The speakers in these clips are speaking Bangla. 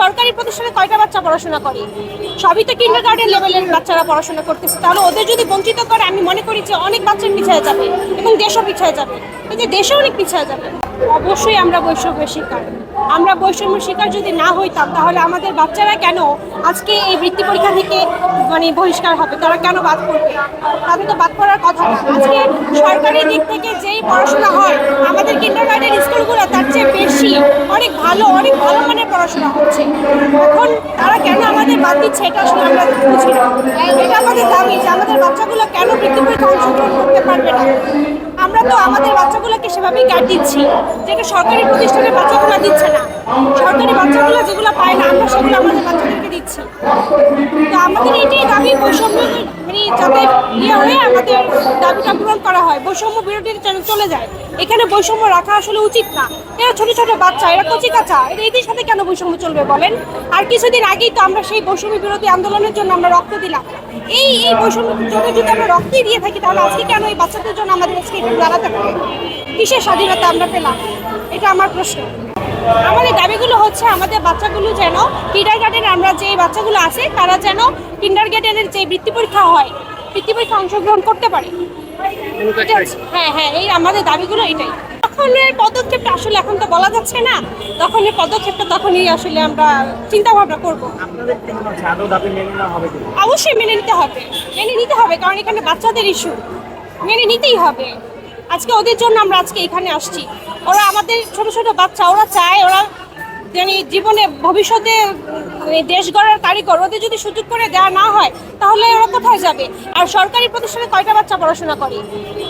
সরকারি প্রতিষ্ঠানে কয়টা বাচ্চা পড়াশোনা করে? সবই তো কিন্ডার গার্ডেন লেভেলের বাচ্চারা পড়াশোনা করতেছে। তাহলে ওদের যদি বঞ্চিত করে, আমি মনে করি যে অনেক বাচ্চা পিছিয়ে যাবে এবং দেশও পিছিয়ে যাবে। এই যে দেশও অনেক পিছিয়ে যাবে। অবশ্যই আমরা বৈষম্যের শিকার। আমরা বৈষম্য শিকার যদি না হইতাম, তাহলে আমাদের বাচ্চারা কেন আজকে এই বৃত্তি পরীক্ষা থেকে মানে বহিষ্কার হবে? তারা কেন বাদ করবে তাদের তো বাদ করার কথা আজকে সরকারি দিক থেকে যেই পড়াশোনা হয়, আমাদের কিন্ডার গার্ডেন স্কুলগুলো বেশি অনেক ভালো অনেক ভালো মানের পড়াশোনা করছে এখন তারা কেন আমাদের বাদ দিচ্ছে এটা আসলে আমরা বুঝি না। এটা আমাদের দাবি যে আমাদের বাচ্চাগুলো কেন বৃত্তি অংশগ্রহণ করতে পারবে না? আমরা তো আমাদের বাচ্চাগুলোকে সেভাবেই গাইড দিচ্ছি যেটা সরকারি প্রতিষ্ঠানের বাচ্চাগুলো দিচ্ছে না। সরকারি বাচ্চাগুলো যেগুলো পায় না, আমরা সেগুলো আমাদের বাচ্চাদেরকে দিচ্ছি। তো আমাদের এটাই দাবি, বৈষম্য মানে যাতে ইয়ে হয়ে আমাদের দাবিটা পূরণ করা হয়। বৈষম্য বিরোধী যেন চলে যায়। এখানে বৈষম্য রাখা আসলে উচিত না। এরা ছোট ছোট বাচ্চা, এরা কচি কাঁচা। এদের সাথে কেন বৈষম্য চলবে বলেন? আর কিছুদিন আগেই তো আমরা সেই বৈষম্য বিরোধী আন্দোলনের জন্য আমরা রক্ত দিলাম। এই এই বৈষম্য যদি আমরা রক্তই দিয়ে থাকি, তাহলে আজকে কেন এই বাচ্চাদের জন্য আমাদের আজকে দাঁড়াতে হবে? কিসের স্বাধীনতা আমরা পেলাম? এটা আমার প্রশ্ন। আমাদের দাবিগুলো হচ্ছে আমাদের বাচ্চাগুলো যেন কিন্ডার গার্ডেনে আমরা যে বাচ্চাগুলো আছে তারা যেন কিন্ডার গার্ডেনের যে বৃত্তি পরীক্ষা হয় বৃত্তি পরীক্ষা অংশগ্রহণ করতে পারে। হ্যাঁ হ্যাঁ এই আমাদের দাবিগুলো এটাই। তখন তখনের পদক্ষেপটা আসলে এখন তো বলা যাচ্ছে না। তখন তখনের পদক্ষেপটা তখনই আসলে আমরা চিন্তা ভাবনা করব অবশ্যই মেনে নিতে হবে। মেনে নিতে হবে কারণ এখানে বাচ্চাদের ইস্যু মেনে নিতেই হবে। আজকে ওদের জন্য আমরা আজকে এখানে আসছি। ওরা আমাদের ছোট ছোট বাচ্চা, ওরা চায়, ওরা জানি জীবনে ভবিষ্যতে মানে দেশ গড়ার কারিগর, ওদের যদি সুযোগ করে দেওয়া না হয়, তাহলে ওরা কোথায় যাবে? আর সরকারি প্রতিষ্ঠানে কয়টা বাচ্চা পড়াশোনা করে?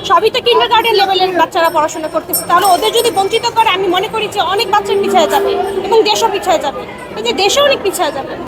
সবই তো কিন্ডার গার্ডেন লেভেলের বাচ্চারা পড়াশোনা করতেছে। তাহলে ওদের যদি বঞ্চিত করে, আমি মনে করি যে অনেক বাচ্চা পিছিয়ে যাবে এবং দেশও পিছিয়ে যাবে। এই যে দেশও অনেক পিছিয়ে যাবে।